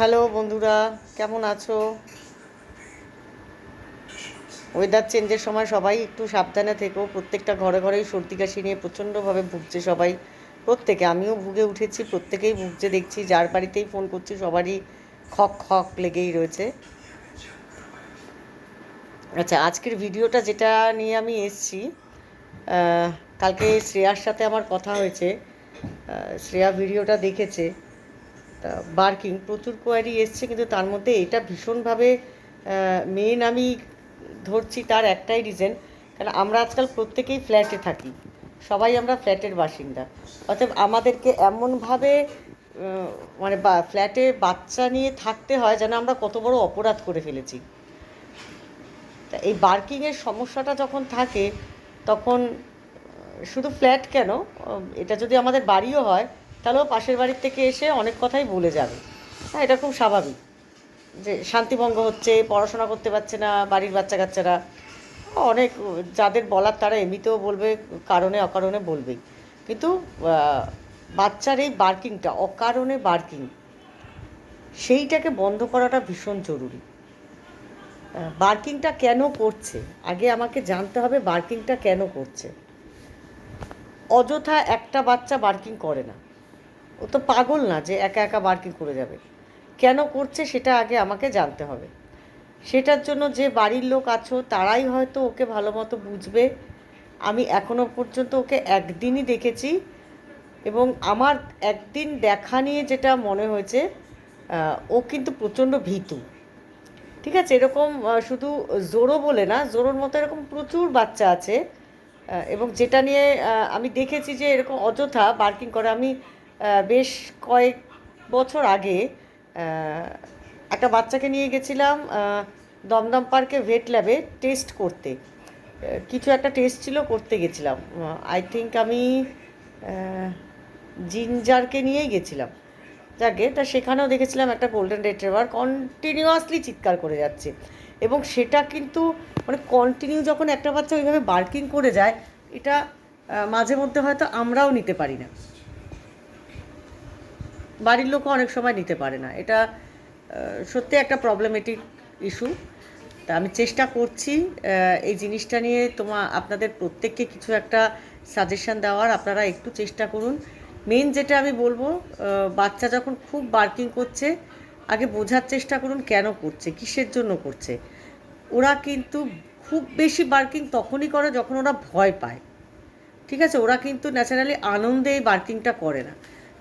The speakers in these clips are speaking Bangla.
হ্যালো বন্ধুরা, কেমন আছো? ওয়েদার চেঞ্জের সময় সবাই একটু সাবধানে থেকো। প্রত্যেকটা ঘরে ঘরেই সর্দি কাশি নিয়ে প্রচণ্ডভাবে ভুগছে সবাই। প্রত্যেকে, আমিও ভুগে উঠেছি, প্রত্যেকেই ভুগছে, দেখছি, যার বাড়িতেই ফোন করছি, সবারই খক খক লেগেই রয়েছে। আচ্ছা আজকের ভিডিওটা যেটা নিয়ে আমি এসছি কালকে শ্রেয়ার সাথে আমার কথা হয়েছে শ্রেয়া ভিডিওটা দেখেছে। তা বার্কিং প্রচুর কোয়ারি এসছে, কিন্তু তার মধ্যে এটা ভীষণভাবে মেন আমি ধরছি তার একটাই রিজন কারণ আমরা আজকাল প্রত্যেকেই ফ্ল্যাটে থাকি। সবাই আমরা ফ্ল্যাটের বাসিন্দা। অর্থাৎ আমাদেরকে এমনভাবে মানে বা ফ্ল্যাটে বাচ্চা নিয়ে থাকতে হয় যেন আমরা কত বড় অপরাধ করে ফেলেছি। তা, এই বার্কিংয়ের সমস্যাটা যখন থাকে, তখন শুধু ফ্ল্যাট কেন এটা যদি আমাদের বাড়িও হয় তাহলেও পাশের বাড়ির থেকে এসে অনেক কথাই বলে যাবে। হ্যাঁ এটা খুব স্বাভাবিক। যে শান্তিভঙ্গ হচ্ছে, পড়াশোনা করতে পারছে না, বাড়ির বাচ্চা কাচ্চারা অনেক, যাদের বলার তারা এমনিতেও বলবে, কারণে অকারণে বলবেই। কিন্তু বাচ্চার এই বার্কিংটা, অকারণে বার্কিং, সেইটাকে বন্ধ করাটা ভীষণ জরুরি। বার্কিংটা কেন করছে? আগে আমাকে জানতে হবে বার্কিংটা কেন করছে। অযথা একটা বাচ্চা বার্কিং করে না। ও তো পাগল না যে একা একা বার্কিং করে যাবে। কেন করছে সেটা আগে আমাকে জানতে হবে। সেটার জন্য যে বাড়ির লোক আছো, তারাই হয়তো ওকে ভালো মতো বুঝবে। আমি এখনও পর্যন্ত ওকে একদিনই দেখেছি এবং আমার একদিন দেখা নিয়ে যেটা মনে হয়েছে ও কিন্তু প্রচণ্ড ভীতু। ঠিক আছে, এরকম শুধু জোরো বলে না, জোরোর মতো এরকম প্রচুর বাচ্চা আছে এবং যেটা নিয়ে আমি দেখেছি যে এরকম অযথা বার্কিং করে, আমি বেশ কয়েক বছর আগে একটা বাচ্চাকে নিয়ে গেছিলাম দমদম পার্কে ভেট ল্যাবে টেস্ট করতে। কিছু একটা টেস্ট ছিল, করতে গেছিলাম। আই থিঙ্ক আমি জিঞ্জারকে নিয়েই গেছিলাম। যাকে, তা সেখানেও দেখেছিলাম একটা গোল্ডেন রেট্রিভার কন্টিনিউয়াসলি চিৎকার করে যাচ্ছে। এবং সেটা কিন্তু মানে কন্টিনিউ যখন একটা বাচ্চা ওইভাবে বার্কিং করে যায়, এটা মাঝে মধ্যে হয়তো আমরাও নিতে পারি না। বাড়ির লোকও অনেক সময় নিতে পারে না। এটা সত্যি একটা প্রবলেমেটিক ইস্যু তা আমি চেষ্টা করছি এই জিনিসটা নিয়ে তোমা, আপনাদের প্রত্যেককে কিছু একটা সাজেশন দেওয়ার। আপনারা একটু চেষ্টা করুন। মেন যেটা আমি বলব বাচ্চা যখন খুব বার্কিং করছে, আগে বোঝার চেষ্টা করুন কেন করছে, কিসের জন্য করছে। ওরা কিন্তু খুব বেশি বার্কিং তখনই করে যখন ওরা ভয় পায়। ঠিক আছে? ওরা কিন্তু ন্যাচারালি আনন্দে এই বার্কিংটা করে না।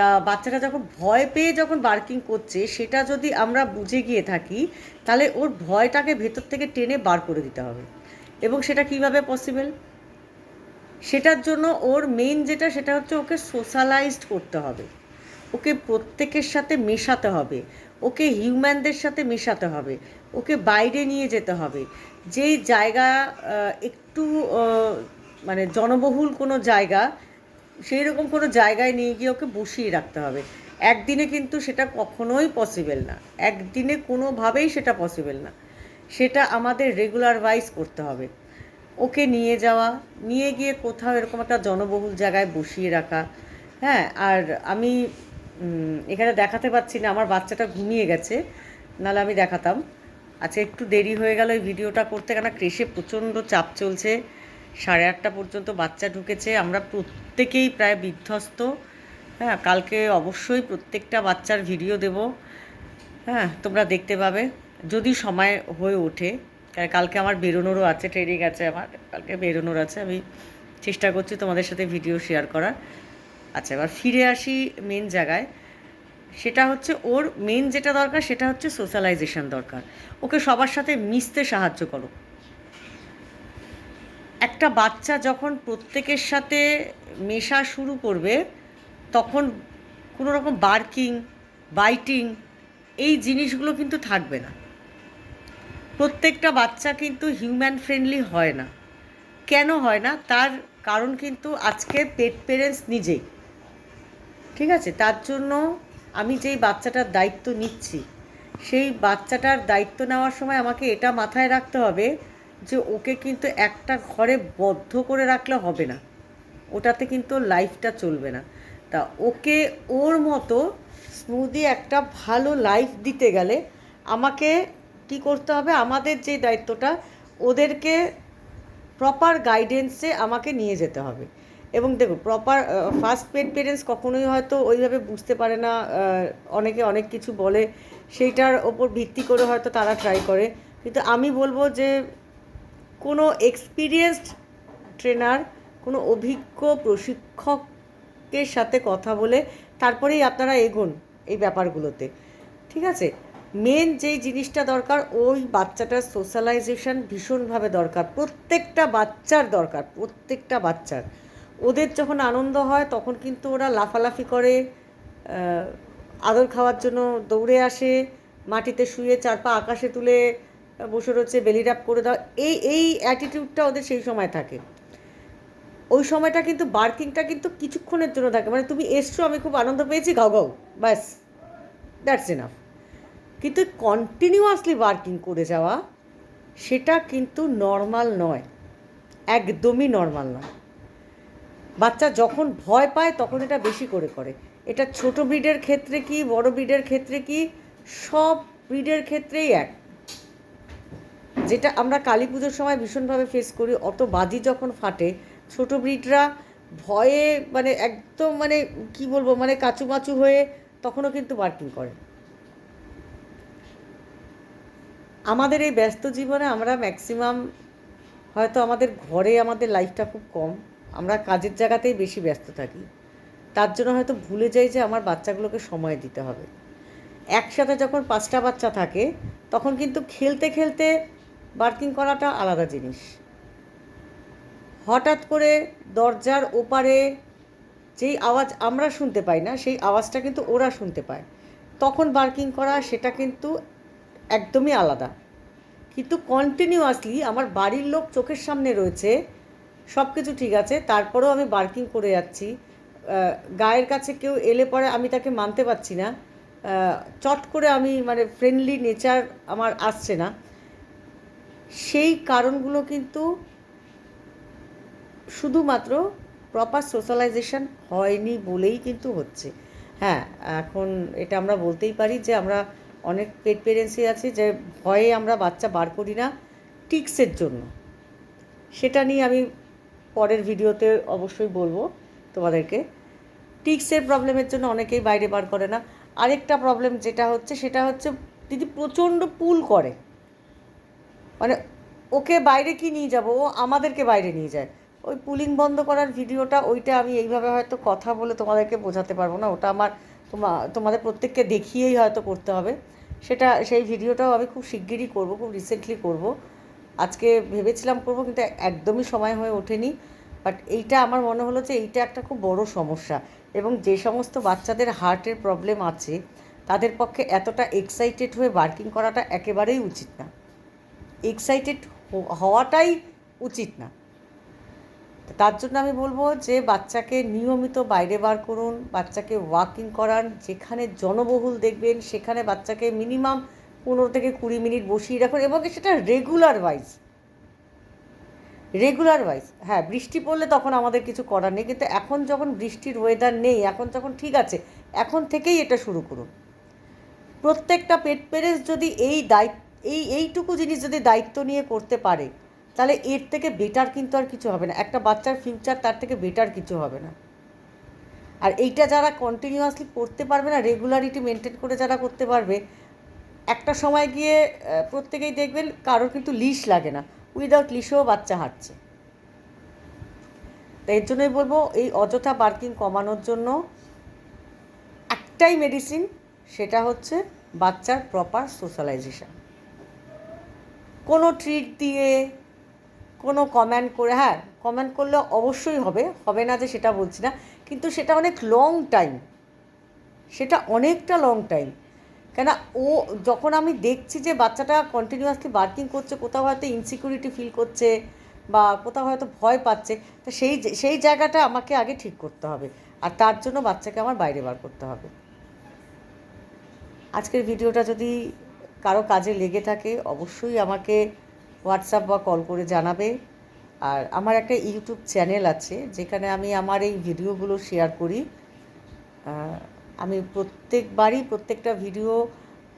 তা বাচ্চাটা যখন ভয় পেয়ে যখন বার্কিং করছে, সেটা যদি আমরা বুঝে গিয়ে থাকি, তাহলে ওর ভয়টাকে ভেতর থেকে টেনে বার করে দিতে হবে। এবং সেটা কীভাবে পসিবল সেটার জন্য ওর মেইন যেটা, সেটা হচ্ছে ওকে সোশ্যালাইজড করতে হবে। ওকে প্রত্যেকের সাথে মেশাতে হবে। ওকে হিউম্যানদের সাথে মেশাতে হবে। ওকে বাইরে নিয়ে যেতে হবে। যেই জায়গা একটু মানে জনবহুল কোনো জায়গা সেই রকম কোনো জায়গায় নিয়ে গিয়ে ওকে বসিয়ে রাখতে হবে। একদিনে কিন্তু সেটা কখনোই পসিবল না। একদিনে কোনোভাবেই সেটা পসিবল না। সেটা আমাদের রেগুলার ওয়াইজ করতে হবে। ওকে নিয়ে যাওয়া, নিয়ে গিয়ে কোথাও এরকম একটা জনবহুল জায়গায় বসিয়ে রাখা। হ্যাঁ আর আমি এখানে দেখাতে পাচ্ছি না, আমার বাচ্চাটা ঘুমিয়ে গেছে, নাহলে আমি দেখাতাম। আচ্ছা একটু দেরি হয়ে গেল এই ভিডিওটা করতে কেন ক্রেশে প্রচণ্ড চাপ চলছে। সাড়ে আটটা পর্যন্ত বাচ্চা ঢুকেছে। আমরা প্রত্যেকেই প্রায় বিধ্বস্ত। হ্যাঁ কালকে অবশ্যই প্রত্যেকটা বাচ্চার ভিডিও দেব। হ্যাঁ তোমরা দেখতে পাবে। যদি সময় হয়ে ওঠে কালকে আমার বেরোনোরও আছে ট্রেনিং আছে আমার। কালকে বেরোনোর আছে, আমি চেষ্টা করছি তোমাদের সাথে ভিডিও শেয়ার করার। আচ্ছা এবার ফিরে আসি মেন জায়গায়। সেটা হচ্ছে ওর মেন যেটা দরকার, সেটা হচ্ছে সোশ্যালাইজেশন দরকার। ওকে সবার সাথে মিশতে সাহায্য করো। একটা বাচ্চা যখন প্রত্যেকের সাথে মেশা শুরু করবে, তখন কোনো রকম বার্কিং, বাইটিং, এই জিনিসগুলো কিন্তু থাকবে না। প্রত্যেকটা বাচ্চা কিন্তু হিউম্যান ফ্রেন্ডলি হয় না। কেন হয় না? তার কারণ কিন্তু আজকে পেট পেরেন্টস নিজেই। ঠিক আছে? তার জন্য আমি যেই বাচ্চাটার দায়িত্ব নিচ্ছি, সেই বাচ্চাটার দায়িত্ব নেওয়ার সময় আমাকে এটা মাথায় রাখতে হবে যে ওকে কিন্তু একটা ঘরে বদ্ধ করে রাখলে হবে না। ওটাতে কিন্তু লাইফটা চলবে না। তা ওকে ওর মতো স্মুদি একটা ভালো লাইফ দিতে গেলে আমাকে কি করতে হবে? আমাদের যে দায়িত্বটা, ওদেরকে প্রপার গাইডেন্সে আমাকে নিয়ে যেতে হবে। এবং দেখো প্রপার ফার্স্ট পেড পেরেন্টস কখনোই হয়তো ওইভাবে বুঝতে পারে না। অনেকে অনেক কিছু বলে, সেইটার ওপর ভিত্তি করে হয়তো তারা ট্রাই করে। কিন্তু আমি বলব যে কোনো এক্সপিরিয়েন্সড ট্রেনার কোনো অভিজ্ঞ প্রশিক্ষকের সাথে কথা বলে তারপরেই আপনারা এগোন এই ব্যাপারগুলোতে। ঠিক আছে? মেন যেই জিনিসটা দরকার, ওই বাচ্চাটার সোশ্যালাইজেশন ভীষণভাবে দরকার। প্রত্যেকটা বাচ্চার দরকার, প্রত্যেকটা বাচ্চার। ওদের যখন আনন্দ হয়, তখন কিন্তু ওরা লাফালাফি করে আদর খাওয়ার জন্য দৌড়ে আসে, মাটিতে শুয়ে চার পা আকাশে তুলে বসে রয়েছে বেলি র্যাপ করে দাও। এই এই অ্যাটিটিউডটা ওদের সেই সময় থাকে। ওই সময়টা কিন্তু বার্কিংটা কিন্তু কিছুক্ষণের জন্য থাকে। মানে তুমি এসছো, আমি খুব আনন্দ পেয়েছি, গাও গাও, ব্যাস দ্যাটস এনাফ কিন্তু কন্টিনিউয়াসলি বার্কিং করে যাওয়া, সেটা কিন্তু নর্মাল নয়। একদমই নর্মাল নয়। বাচ্চা যখন ভয় পায়, তখন এটা বেশি করে করে। এটা ছোট ব্রিডের ক্ষেত্রে কি, বড় ব্রিডের ক্ষেত্রে কি, সব ব্রিডের ক্ষেত্রেই এক। যেটা আমরা কালী পুজোর সময় ভীষণভাবে ফেস করি, অত বাজি যখন ফাটে, ছোট ব্রিডরা ভয়ে মানে একদম মানে কি বলব মানে কাচুমাচু হয়ে তখনও কিন্তু বার্কিং করে। আমাদের এই ব্যস্ত জীবনে আমরা ম্যাক্সিমাম হয়তো আমাদের ঘরে আমাদের লাইফটা খুব কম, আমরা কাজের জায়গাতেই বেশি ব্যস্ত থাকি। তার জন্য হয়তো ভুলে যাই যে আমার বাচ্চাগুলোকে সময় দিতে হবে। একসাথে যখন পাঁচটা বাচ্চা থাকে, তখন কিন্তু খেলতে খেলতে বার্কিং করাটা আলাদা জিনিস। হঠাৎ করে দরজার ওপারে যেই আওয়াজ আমরা শুনতে পাই না, সেই আওয়াজটা কিন্তু ওরা শুনতে পায়। তখন বার্কিং করা সেটা কিন্তু একদমই আলাদা। কিন্তু কন্টিনিউয়াসলি আমার বাড়ির লোক চোখের সামনে রয়েছে সব কিছু ঠিক আছে, তারপরেও আমি বার্কিং করে যাচ্ছি। গায়ের কাছে কেউ এলে পরে আমি তাকে মানতে পারছি না। চট করে আমি মানে ফ্রেন্ডলি নেচার আমার আসছে না। সেই কারণগুলো কিন্তু শুধুমাত্র প্রপার সোশ্যালাইজেশন হয়নি বলেই কিন্তু হচ্ছে। হ্যাঁ এখন এটা আমরা বলতেই পারি যে আমরা অনেক পেট পেরেন্টসই আছে যে ভয়ে আমরা বাচ্চা বার করি না টিক্সের জন্য। সেটা নিয়ে আমি পরের ভিডিওতে অবশ্যই বলব তোমাদেরকে। টিক্সের প্রবলেমের জন্য অনেকেই বাইরে বার করে না। আরেকটা প্রবলেম যেটা হচ্ছে সেটা হচ্ছে দিদি প্রচণ্ড পুল করে। মানে ওকে বাইরে কি নিয়ে যাব? ও আমাদেরকে বাইরে নিয়ে যায়। ওই পুলিং বন্ধ করার ভিডিওটা, ওইটা আমি এইভাবে হয়তো কথা বলে তোমাদেরকে বোঝাতে পারব না। ওটা আমার তোমা, তোমাদের প্রত্যেককে দেখিয়েই হয়তো করতে হবে। সেটা, সেই ভিডিওটাও আমি খুব শিগগিরই করব, খুব রিসেন্টলি করব। আজকে ভেবেছিলাম করব, কিন্তু একদমই সময় হয়ে ওঠেনি। বাট এইটা আমার মনে হলো যে এইটা একটা খুব বড় সমস্যা। এবং যে সমস্ত বাচ্চাদের হার্টের প্রবলেম আছে, তাদের পক্ষে এতটা এক্সাইটেড হয়ে বার্কিং করাটা একেবারেই উচিত না। এক্সাইটেড হওয়াটাই উচিত না। তার জন্য আমি বলব যে, বাচ্চাকে নিয়মিত বাইরে বার করুন, বাচ্চাকে ওয়াকিং করান, যেখানে জনবহুল দেখবেন, সেখানে বাচ্চাকে মিনিমাম পনেরো থেকে কুড়ি মিনিট বসিয়ে রাখুন এবং সেটা রেগুলার ওয়াইজ রেগুলার ওয়াইজ হ্যাঁ বৃষ্টি পড়লে তখন আমাদের কিছু করার নেই, কিন্তু এখন যখন বৃষ্টির ওয়েদার নেই, এখন যখন ঠিক আছে, এখন থেকেই এটা শুরু করুন। প্রত্যেকটা পেট পেরেন্টস যদি এই দায়িত্ব এই, এইটুকু জিনিস যদি দায়িত্ব নিয়ে করতে পারে, তাহলে এর থেকে বেটার কিন্তু আর কিছু হবে না। একটা বাচ্চার ফিউচার তার থেকে বেটার কিছু হবে না। আর এইটা যারা কন্টিনিউয়াসলি করতে পারবে না রেগুলারিটি মেনটেন করে যারা করতে পারবে, একটা সময় গিয়ে প্রত্যেকেই দেখবেন কারোর কিন্তু লিশ লাগে না। উইদাউট লিশেও বাচ্চা হাঁটছে। তাই এর জন্যই বলব, এই অযথা বার্কিং কমানোর জন্য একটাই মেডিসিন সেটা হচ্ছে বাচ্চার প্রপার সোশ্যালাইজেশন কোনো ট্রিট দিয়ে, কোনো কমেন্ট করে হ্যাঁ কমেন্ট করলে অবশ্যই হবে হবে না যে সেটা বলছি না, কিন্তু সেটা অনেক লং টাইম সেটা অনেকটা লং টাইম কেন ও যখন আমি দেখছি যে বাচ্চাটা কন্টিনিউয়াসলি বার্কিং করছে, কোথাও হয়তো ইনসিকিউরিটি ফিল করছে বা কোথাও হয়তো ভয় পাচ্ছে, তো সেই সেই জায়গাটা আমাকে আগে ঠিক করতে হবে, আর তার জন্য বাচ্চাকে আমার বাইরে বার করতে হবে। আজকের ভিডিওটা যদি কারও কাজে লেগে থাকে, অবশ্যই আমাকে হোয়াটসঅ্যাপ বা কল করে জানাবে। আর আমার একটা ইউটিউব চ্যানেল আছে, যেখানে আমি আমার এই ভিডিওগুলো শেয়ার করি। আমি প্রত্যেকবারই প্রত্যেকটা ভিডিও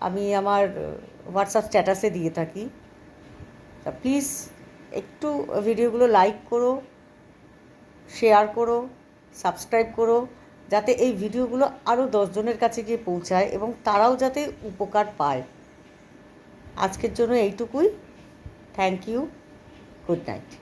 আমি আমার হোয়াটসঅ্যাপ স্ট্যাটাসে দিয়ে থাকি। তা প্লিজ একটু ভিডিওগুলো লাইক করো শেয়ার করো সাবস্ক্রাইব করো, যাতে এই ভিডিওগুলো আরও দশজনের কাছে গিয়ে পৌঁছায় এবং তারাও যাতে উপকার পায়। আজকের জন্য এইটুকুই। Thank you good night